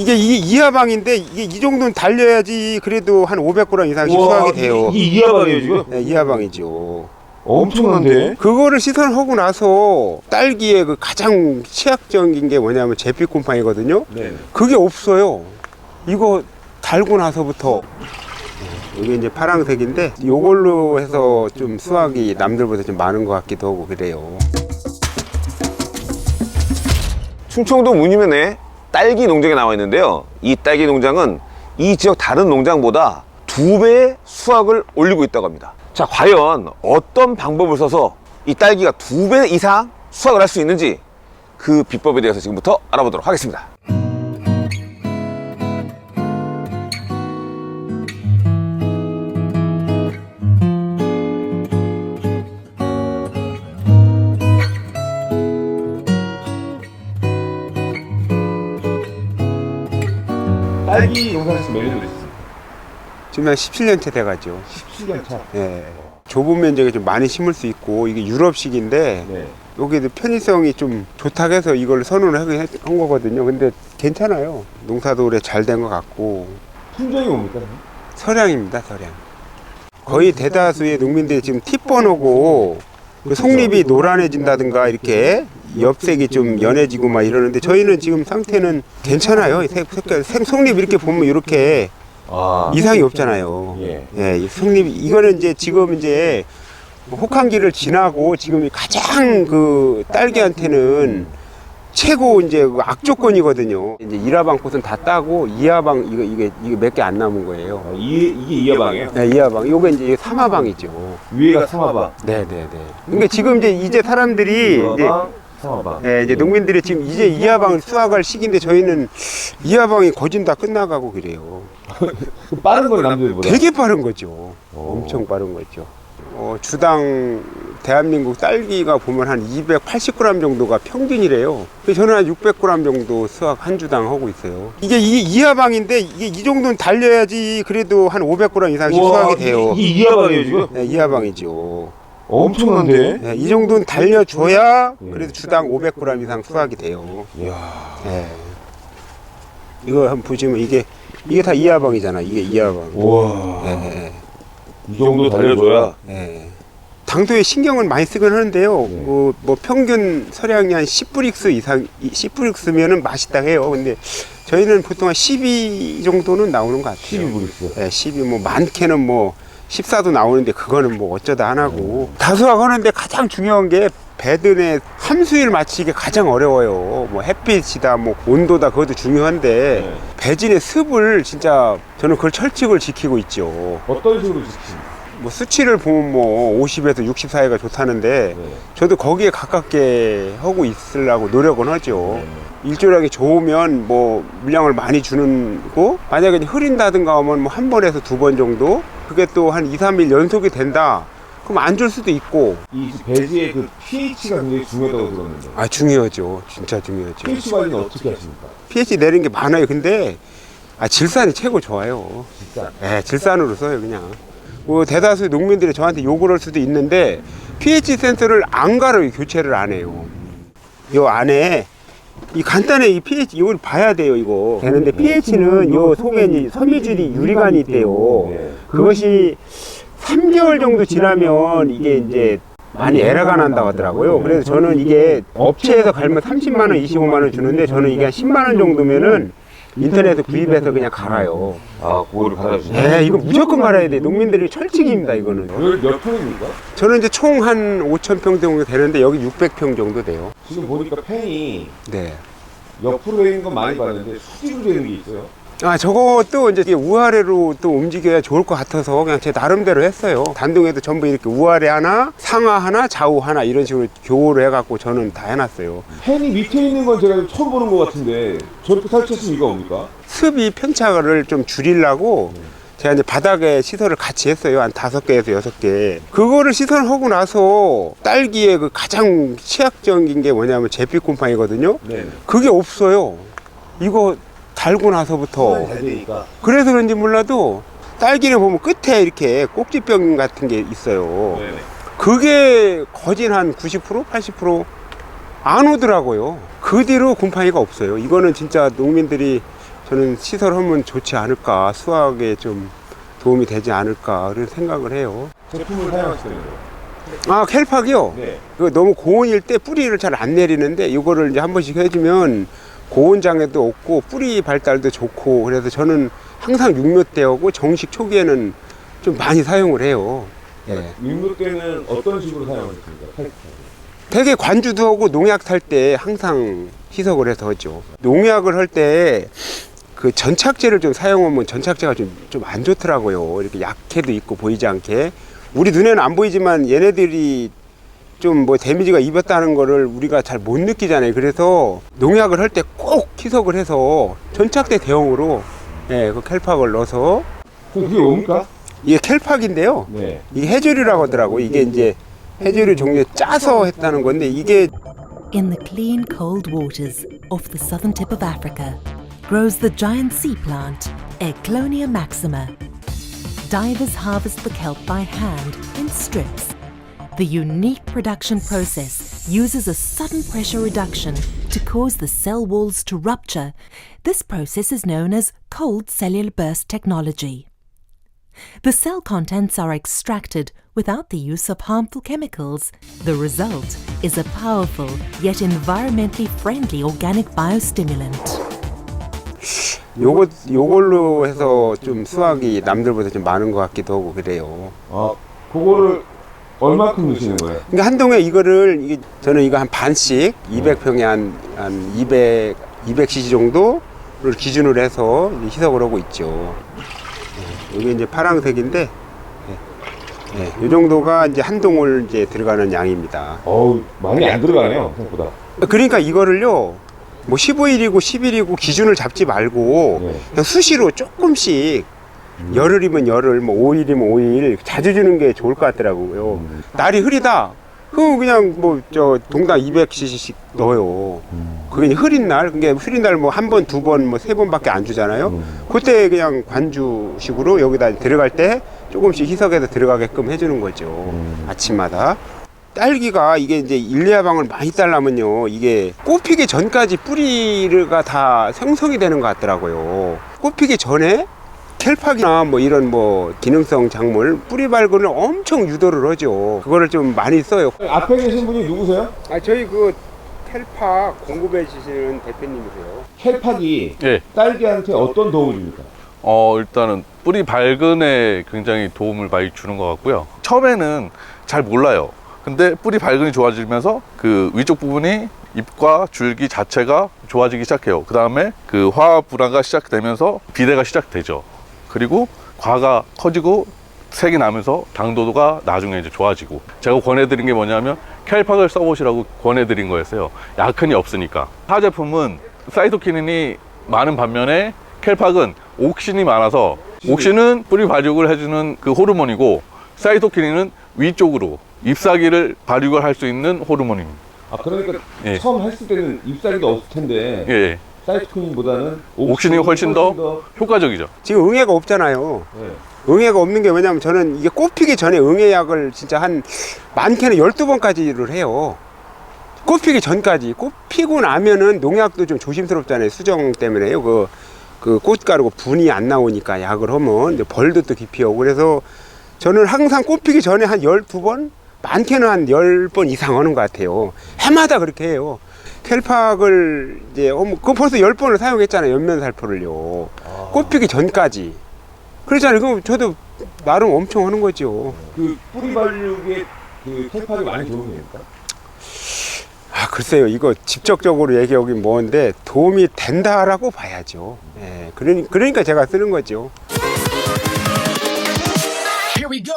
이게 이게 이하방인데 이게 이 정도는 달려야지 그래도 한 500g 이상씩 수확이 돼요. 이 이하방이에요 지금? 네, 이하방이죠. 엄청난데? 그거를 시선하고 나서 딸기의 그 가장 취약적인 게 뭐냐면 제피 곰팡이거든요. 네. 그게 없어요. 이거 달고 나서부터 이게 이제 파란색인데 이걸로 해서 좀 수확이 남들보다 좀 많은 것 같기도 하고 그래요. 충청도 문유면에 딸기 농장에 나와 있는데요. 이 딸기 농장은 이 지역 다른 농장보다 두 배의 수확을 올리고 있다고 합니다. 자, 과연 어떤 방법을 써서 이 딸기가 두 배 이상 수확을 할 수 있는지 그 비법에 대해서 지금부터 알아보도록 하겠습니다. 딸기 농사에서 몇 년 됐어요? 지금 한 17년째 돼가죠. 17년 차. 예. 좁은 면적에 좀 많이 심을 수 있고 이게 유럽식인데 네. 여기도 편의성이 좀 좋다고 해서 이걸 선언을 하긴 했- 한 거거든요. 근데 괜찮아요. 농사도 올해 잘 된 것 같고 품종이 뭡니까? 서량입니다. 서량. 거의 대다수의 농민들이 지금 팁 번호고 그 속잎이 노란해진다든가 이렇게 엽색이 좀 연해지고 막 이러는데 저희는 지금 상태는 괜찮아요. 색, 색깔, 색, 속잎 이렇게 보면 이렇게 아. 이상이 없잖아요. 예. 예, 이 속잎 이거는 이제 지금 이제 혹한기를 지나고 지금 가장 그 딸기한테는 최고 이제 그 악조건이거든요. 이제 일하방 꽃은 다 따고 이하방 이거 이게 이게 몇 개 안 남은 거예요. 이, 이게 이하방이에요? 네, 이하방. 요거 이제 삼하방이죠. 위에가 삼하방. 네, 네, 네. 그러니까 지금 이제 이제 사람들이 이제 삼하방. 예, 이제 농민들이 지금 이제 이하방을 수확할 시기인데 저희는 이하방이 거진 다 끝나가고 그래요. 빠른 거예요, 남들보다? 되게 빠른 거죠. 오. 엄청 빠른 거죠. 어, 주당 대한민국 딸기가 보면 한 280g 정도가 평균이래요. 그래서 저는 한 600g 정도 수확 한 주당 하고 있어요. 이게 이게 이하방인데 이게 이 정도는 달려야지 그래도 한 500g 이상씩 수확이 돼요. 이, 이 이하방이에요, 지금? 네, 이하방이죠. 엄청난데? 네, 이 정도는 달려줘야 예. 그래도 주당 500g 이상 수확이 돼요. 이야. 네. 이거 한번 보시면 이게 이게 다 이하방이잖아. 이게 이하방. 우와. 네, 네. 이 정도 달려줘야. 예. 당도에 신경을 많이 쓰긴 하는데요. 네. 뭐, 뭐 평균 서량이 한 10브릭스 이상, 10브릭스면은 맛있다 해요. 근데 저희는 보통 한 12 정도는 나오는 것 같아요. 12브릭스. 예, 12, 뭐 많게는 뭐 14도 나오는데 그거는 뭐 어쩌다 하나고. 다수학 하는데 가장 중요한 게 배든의 함수일 맞추기 가장 어려워요. 뭐 햇빛이다, 뭐 온도다, 그것도 중요한데 네. 배진의 습을 진짜 저는 그걸 철칙을 지키고 있죠. 어떤 식으로 지키십니까? 뭐 수치를 보면 뭐 50에서 60 사이가 좋다는데 네. 저도 거기에 가깝게 하고 있으려고 노력은 하죠. 네. 일조량이 좋으면 뭐 물량을 많이 주는 거 만약에 흐린다든가 하면 뭐 한 번에서 두 번 정도 그게 또 한 2, 3일 연속이 된다 그럼 안 줄 수도 있고 이 배지의 그 pH가 굉장히 중요하다고 들었는데. 아 중요하죠 진짜 중요하죠 pH 관리는 어떻게 하십니까? pH 내린 게 많아요 근데 아 질산이 최고 좋아요 진짜. 예, 질산으로 써요 그냥. 뭐 대다수 농민들이 저한테 욕을 할 수도 있는데 pH 센서를 안 갈아요 교체를 안 해요. 요 안에 이 간단해 이 pH 이걸 봐야 돼요 이거. 되는데 pH는 요 속에 이제 섬유질이 유리관이 있대요. 네. 그것이 3개월 정도 지나면 이게 이제 많이 에러가 난다고 하더라고요. 그래서 저는 이게 업체에서 갈면 30만 원, 25만 원 주는데 저는 이게 한 10만 원 정도면은 인터넷에서 구입해서 그냥 갈아요. 아, 그거를 받아주시네. 네, 이거 무조건 갈아야 돼. 농민들이 철칙입니다, 이거는. 몇 평입니까? 저는 이제 총 한 5천 평 정도 되는데 여기 600평 정도 돼요. 지금 보니까 팬이 네. 옆으로 되는 건 많이 봤는데 수직으로 되는 게 있어요. 아, 저것도 이제 우아래로 또 움직여야 좋을 것 같아서 그냥 제 나름대로 했어요. 단동에도 전부 이렇게 우아래 하나, 상하 하나, 좌우 하나 이런 식으로 교호를 해갖고 저는 다 해놨어요. 팬이 밑에 있는 건 제가 처음 보는 것 같은데 저렇게 설치했으면 이거 뭡니까? 습이 편차를 좀 줄이려고 제가 이제 바닥에 시설을 같이 했어요. 한 다섯 개에서 여섯 개. 그거를 시설하고 나서 딸기의 그 가장 취약적인 게 뭐냐면 제피 곰팡이거든요. 네. 그게 없어요. 이거 달고 나서부터. 잘 되니까. 그래서 그런지 몰라도 딸기를 보면 끝에 이렇게 꼭지병 같은 게 있어요. 네. 그게 거진 한 90%, 80%안 오더라고요. 그 뒤로 곰팡이가 없어요. 이거는 진짜 농민들이 저는 시설하면 좋지 않을까 수확에 좀 도움이 되지 않을까 그런 생각을 해요. 제품을 사용하시는 아 켈팍이요. 네. 이거 너무 고온일 때 뿌리를 잘 안 내리는데 이거를 이제 한 번씩 해주면 고온 장애도 없고 뿌리 발달도 좋고 그래서 저는 항상 육묘 때하고 정식 초기에는 좀 많이 사용을 해요. 예. 육묘 때는 어떤 식으로 사용하셨습니까? 되게 관주도 하고 농약 살 때 항상 희석을 해서 하죠. 농약을 할 때 그 전착제를 좀 사용하면 전착제가 좀 좀 안 좋더라고요. 이렇게 약해도 있고 보이지 않게. 우리 눈에는 안 보이지만 얘네들이 좀 뭐 데미지가 입었다는 거를 우리가 잘 못 느끼잖아요. 그래서 농약을 할 때 꼭 희석을 해서 전착제 대용으로 예, 그 켈팍을 넣어서 그게 뭡니까? 이게 켈팍인데요. 네. 이게 해조류라고 하더라고. 이게 이제 해조류 종류에 짜서 했다는 건데 이게 In the clean, cold waters off the southern tip of Africa grows the giant sea plant, Eclonia maxima. Divers harvest the kelp by hand in strips. The unique production process uses a sudden pressure reduction to cause the cell walls to rupture. This process is known as cold cellular burst technology. The cell contents are extracted without the use of harmful chemicals. The result is a powerful yet environmentally friendly organic biostimulant. 요거 요걸로 해서 좀 수확이 남들보다 좀 많은 것 같기도 하고 그래요. 아, 그거를 얼마큼 넣으시는 거예요? 그러니까 한 동에 이거를 이게 저는 이거 한 반씩 200평에 한, 한 200, 200cc 정도를 기준으로 해서 이제 희석을 하고 있죠. 예, 이게 이제 파랑색인데, 예, 예, 이 정도가 이제 한 동을 이제 들어가는 양입니다. 어우, 많이 안 들어가네요, 생각보다. 그러니까 이거를요, 뭐 15일이고 10일이고 기준을 잡지 말고 네. 그냥 수시로 조금씩 열흘이면 열흘, 뭐 5일이면 5일 자주 주는 게 좋을 것 같더라고요. 날이 흐리다. 그럼 그냥 뭐 저 동당 200cc씩 넣어요. 그게 이제 흐린 날, 그게 흐린 날 뭐 한 번, 두 번, 뭐 세 번밖에 안 주잖아요. 그때 그냥 관주식으로 여기다 들어갈 때 조금씩 희석해서 들어가게끔 해주는 거죠. 아침마다. 딸기가 이게 이제 일리아방을 많이 딸라면요 이게 꽃피기 전까지 뿌리가 다 생성이 되는 것 같더라고요 꽃피기 전에 켈팍이나 뭐 이런 뭐 기능성 작물 뿌리 발근을 엄청 유도를 하죠 그거를 좀 많이 써요 앞에 계신 분이 누구세요? 아 저희 그 켈팍 공급해 주시는 대표님이세요 켈팍이 예. 딸기한테 어떤 도움을 줍니까? 어, 일단은 뿌리 발근에 굉장히 도움을 많이 주는 것 같고요. 처음에는 잘 몰라요. 근데 뿌리 발근이 좋아지면서 그 위쪽 부분이 잎과 줄기 자체가 좋아지기 시작해요. 그 다음에 그 화합 불안가 시작되면서 비대가 시작되죠. 그리고 과가 커지고 색이 나면서 당도가 나중에 이제 좋아지고 제가 권해드린 게 뭐냐면 켈팍을 써보시라고 권해드린 거였어요. 약흔이 없으니까. 타 제품은 사이토키닌이 많은 반면에 켈팍은 옥신이 많아서 옥신은 뿌리 발육을 해주는 그 호르몬이고 사이토키닌은 위쪽으로 잎사귀를 발육을 할 수 있는 호르몬입니다. 아, 그러니까 예. 처음 했을 때는 잎사귀도 없을 텐데 예, 예. 사이토킨보다는 옥신이 훨씬 더 효과적이죠. 지금 응애가 없잖아요 예. 응애가 없는 게 뭐냐면 저는 이게 꽃피기 전에 응애약을 진짜 한 많게는 12번까지를 해요. 꽃피기 전까지. 꽃 피고 나면은 농약도 좀 조심스럽잖아요. 수정 때문에요. 그, 그 꽃가루가 분이 안 나오니까 약을 하면 이제 벌도 또 깊이 오고 그래서 저는 항상 꽃 피기 전에 한 12번? 많게는 한 10번 이상 하는 것 같아요. 해마다 그렇게 해요. 켈팍을 이제, 어머, 그거 벌써 10번을 사용했잖아요. 연면살포를요. 꽃 피기 전까지. 그러잖아요. 그럼 저도 나름 엄청 하는 거죠. 그 뿌리 발육에 그 켈팍이 많이 도움이 됩니까? 아, 글쎄요. 이거 직접적으로 얘기하긴 뭐한데 도움이 된다라고 봐야죠. 예. 그러니, 그러니까 제가 쓰는 거죠. Here we go.